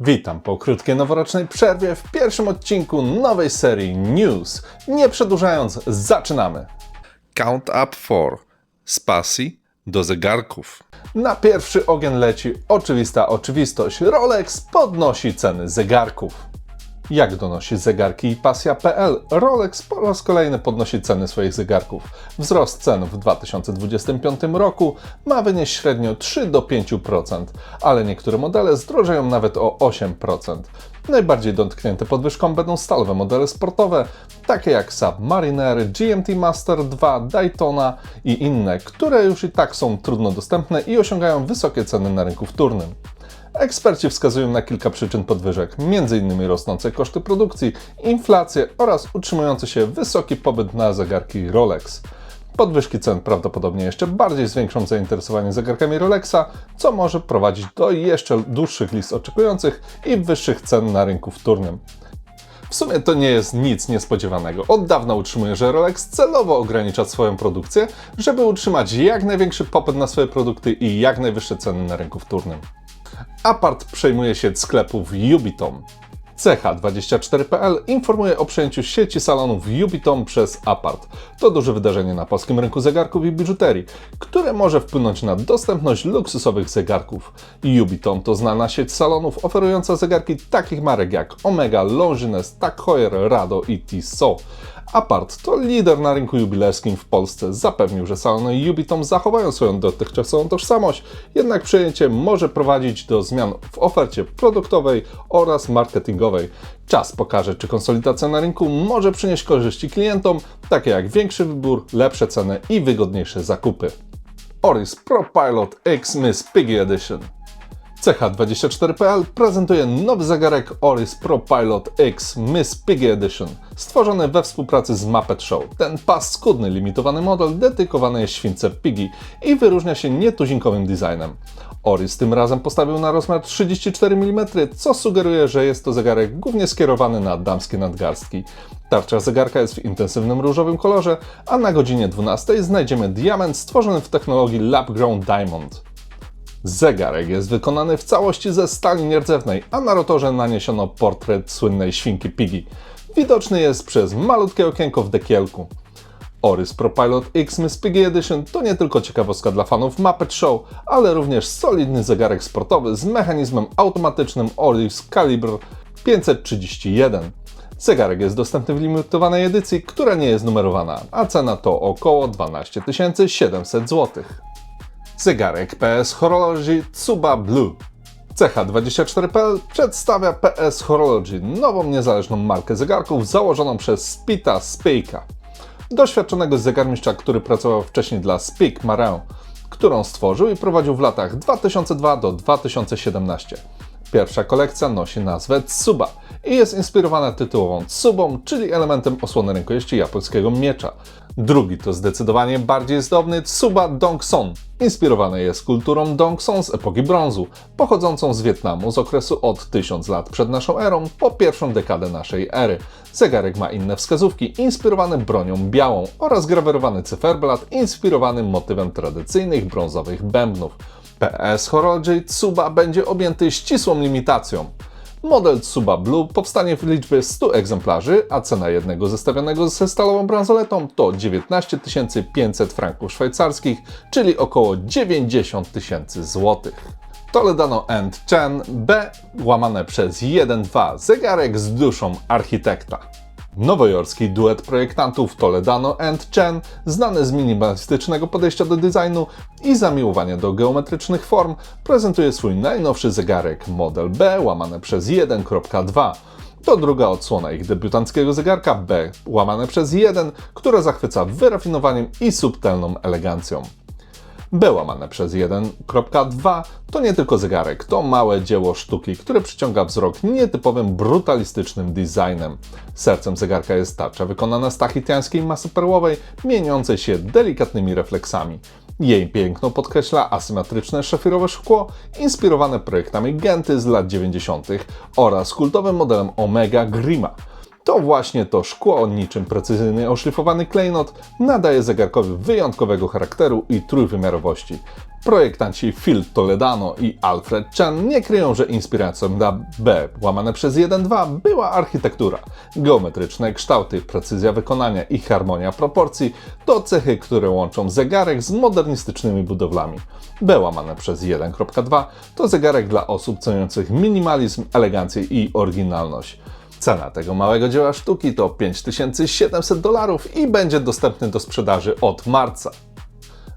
Witam po krótkiej noworocznej przerwie w pierwszym odcinku nowej serii News. Nie przedłużając, zaczynamy. Count Up 4 z pasji do zegarków. Na pierwszy ogień leci oczywista oczywistość. Rolex podnosi ceny zegarków. Jak donosi zegarki i pasja.pl, Rolex po raz kolejny podnosi ceny swoich zegarków. Wzrost cen w 2025 roku ma wynieść średnio 3 do 5%, ale niektóre modele zdrożeją nawet o 8%. Najbardziej dotknięte podwyżką będą stalowe modele sportowe, takie jak Submariner, GMT Master 2, Daytona i inne, które już i tak są trudno dostępne i osiągają wysokie ceny na rynku wtórnym. Eksperci wskazują na kilka przyczyn podwyżek, m.in. rosnące koszty produkcji, inflację oraz utrzymujący się wysoki popyt na zegarki Rolex. Podwyżki cen prawdopodobnie jeszcze bardziej zwiększą zainteresowanie zegarkami Rolexa, co może prowadzić do jeszcze dłuższych list oczekujących i wyższych cen na rynku wtórnym. W sumie to nie jest nic niespodziewanego. Od dawna utrzymuje, że Rolex celowo ogranicza swoją produkcję, żeby utrzymać jak największy popyt na swoje produkty i jak najwyższe ceny na rynku wtórnym. Apart przejmuje sieć sklepów Ubitom. CH24.pl informuje o przejęciu sieci salonów Ubitom przez Apart. To duże wydarzenie na polskim rynku zegarków i biżuterii, które może wpłynąć na dostępność luksusowych zegarków. Ubitom to znana sieć salonów oferująca zegarki takich marek jak Omega, Longines, Tag Heuer, Rado i Tissot. Apart to lider na rynku jubilerskim w Polsce. Zapewnił, że salony Ubitom zachowają swoją dotychczasową tożsamość, jednak przejęcie może prowadzić do zmian w ofercie produktowej oraz marketingowej. Czas pokaże, czy konsolidacja na rynku może przynieść korzyści klientom, takie jak większy wybór, lepsze ceny i wygodniejsze zakupy. Oris Pro Pilot X Miss Piggy Edition CH24.pl prezentuje nowy zegarek Oris Pro Pilot X Miss Piggy Edition, stworzony we współpracy z Muppet Show. Ten paskudny, limitowany model dedykowany jest śwince Piggy i wyróżnia się nietuzinkowym designem. Oris tym razem postawił na rozmiar 34 mm, co sugeruje, że jest to zegarek głównie skierowany na damskie nadgarstki. Tarcza zegarka jest w intensywnym różowym kolorze, a na godzinie 12 znajdziemy diament stworzony w technologii Lab Grown Diamond. Zegarek jest wykonany w całości ze stali nierdzewnej, a na rotorze naniesiono portret słynnej świnki Piggy. Widoczny jest przez malutkie okienko w dekielku. Oris Pro Pilot X Miss Piggy Edition to nie tylko ciekawostka dla fanów Muppet Show, ale również solidny zegarek sportowy z mechanizmem automatycznym Oris Caliber 531. Zegarek jest dostępny w limitowanej edycji, która nie jest numerowana, a cena to około 12 700 zł. Zegarek PS Horology Tsuba Blue. CH24.pl przedstawia PS Horology, nową niezależną markę zegarków założoną przez Spita Spejka, doświadczonego zegarmistrza, który pracował wcześniej dla Speak Marin, którą stworzył i prowadził w latach 2002 do 2017. Pierwsza kolekcja nosi nazwę Tsuba i jest inspirowana tytułową Tsubą, czyli elementem osłony rękojeści japońskiego miecza. Drugi to zdecydowanie bardziej zdobny Tsuba Dongson. Inspirowany jest kulturą Dongson z epoki brązu, pochodzącą z Wietnamu z okresu od 1000 lat przed naszą erą po pierwszą dekadę naszej ery. Zegarek ma inne wskazówki inspirowane bronią białą oraz grawerowany cyferblat inspirowany motywem tradycyjnych brązowych bębnów. PS Horology Tsuba będzie objęty ścisłą limitacją. Model Tsuba Blue powstanie w liczbie 100 egzemplarzy, a cena jednego zestawionego ze stalową bransoletą to 19 500 franków szwajcarskich, czyli około 90 tysięcy złotych. Toledano End Chen B łamane przez 1.2 zegarek z duszą architekta. Nowojorski duet projektantów Toledano and Chen, znany z minimalistycznego podejścia do designu i zamiłowania do geometrycznych form, prezentuje swój najnowszy zegarek Model B łamane przez 1.2. To druga odsłona ich debiutanckiego zegarka B łamane przez 1, która zachwyca wyrafinowaniem i subtelną elegancją. B łamane przez 1.2 to nie tylko zegarek, to małe dzieło sztuki, które przyciąga wzrok nietypowym brutalistycznym designem. Sercem zegarka jest tarcza wykonana z tachitiańskiej masy perłowej, mieniącej się delikatnymi refleksami. Jej piękno podkreśla asymetryczne szafirowe szkło, inspirowane projektami Genty z lat 90. oraz kultowym modelem Omega Grima. To właśnie to szkło, niczym precyzyjnie oszlifowany klejnot, nadaje zegarkowi wyjątkowego charakteru i trójwymiarowości. Projektanci Phil Toledano i Alfred Chen nie kryją, że inspiracją dla B łamane przez 1.2 była architektura. Geometryczne kształty, precyzja wykonania i harmonia proporcji to cechy, które łączą zegarek z modernistycznymi budowlami. B łamane przez 1.2 to zegarek dla osób ceniących minimalizm, elegancję i oryginalność. Cena tego małego dzieła sztuki to 5700 dolarów i będzie dostępny do sprzedaży od marca.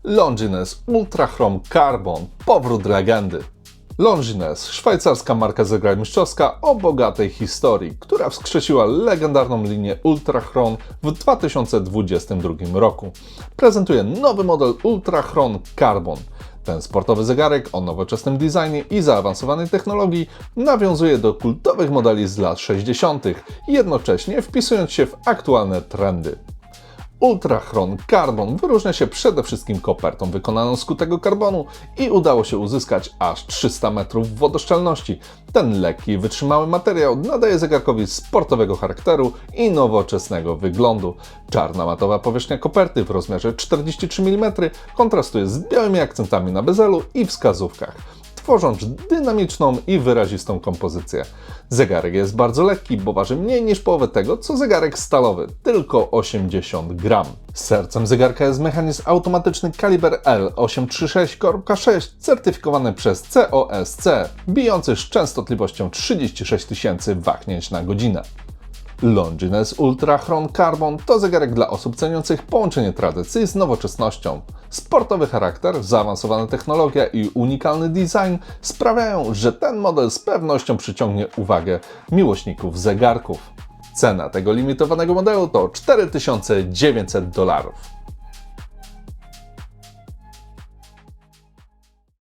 Longines Ultra Chrome Carbon powrót legendy. Longines, szwajcarska marka zegarmistrzowska o bogatej historii, która wskrzesiła legendarną linię Ultra Chrome w 2022 roku. Prezentuje nowy model Ultra Chrome Carbon. Ten sportowy zegarek o nowoczesnym designie i zaawansowanej technologii nawiązuje do kultowych modeli z lat 60., jednocześnie wpisując się w aktualne trendy. Ultrachron Carbon wyróżnia się przede wszystkim kopertą wykonaną z kutego karbonu i udało się uzyskać aż 300 metrów wodoszczelności. Ten lekki wytrzymały materiał nadaje zegarkowi sportowego charakteru i nowoczesnego wyglądu. Czarna matowa powierzchnia koperty w rozmiarze 43 mm kontrastuje z białymi akcentami na bezelu i wskazówkach tworząc dynamiczną i wyrazistą kompozycję. Zegarek jest bardzo lekki, bo waży mniej niż połowę tego, co zegarek stalowy, tylko 80 gram. Sercem zegarka jest mechanizm automatyczny kaliber L836.6 certyfikowany przez COSC, bijący z częstotliwością 36 tysięcy wahnięć na godzinę. Longines Ultra Chrome Carbon to zegarek dla osób ceniących połączenie tradycji z nowoczesnością. Sportowy charakter, zaawansowana technologia i unikalny design sprawiają, że ten model z pewnością przyciągnie uwagę miłośników zegarków. Cena tego limitowanego modelu to 4900 dolarów.